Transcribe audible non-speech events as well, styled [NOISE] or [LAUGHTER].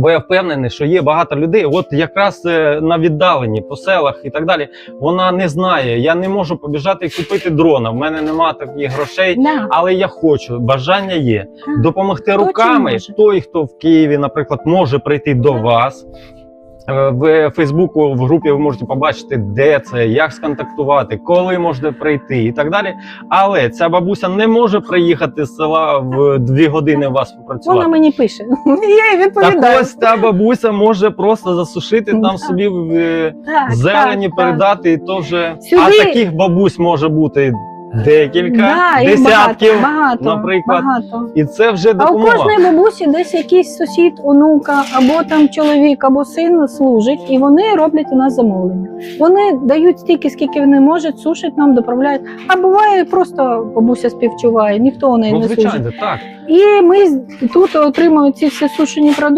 Бо я впевнений, що є багато людей, от якраз е, на віддаленні по селах і так далі. Вона не знає. Я не можу побіжати і купити дрона. В мене немає таких грошей, Да. але я хочу. Бажання є. Допомогти руками. Той, хто в Києві, наприклад, може прийти до вас. Е, В Фейсбуку в групі ви можете побачити, де це, як сконтактувати, коли можете прийти і так далі. Але ця бабуся не може приїхати з села в дві години вас попрацювати. Вона мені пише. [LAUGHS] Я їй Так ось ця бабуся може просто засушити там собі в е, Так, зелені, так, передати, і то вже. Сюди- А таких бабусь може бути декілька, Да, їх десятків, багато, багато, наприклад. багато. і це вже А у кожної бабусі десь якийсь сусід, онука, або там чоловік, або син служить, і вони роблять у нас замовлення. Вони дають стільки, скільки вони можуть, сушать нам, доправляють. А буває просто бабуся співчуває, ніхто у неї Ну, не служить. так. І ми тут отримуємо ці всі сушені продукти.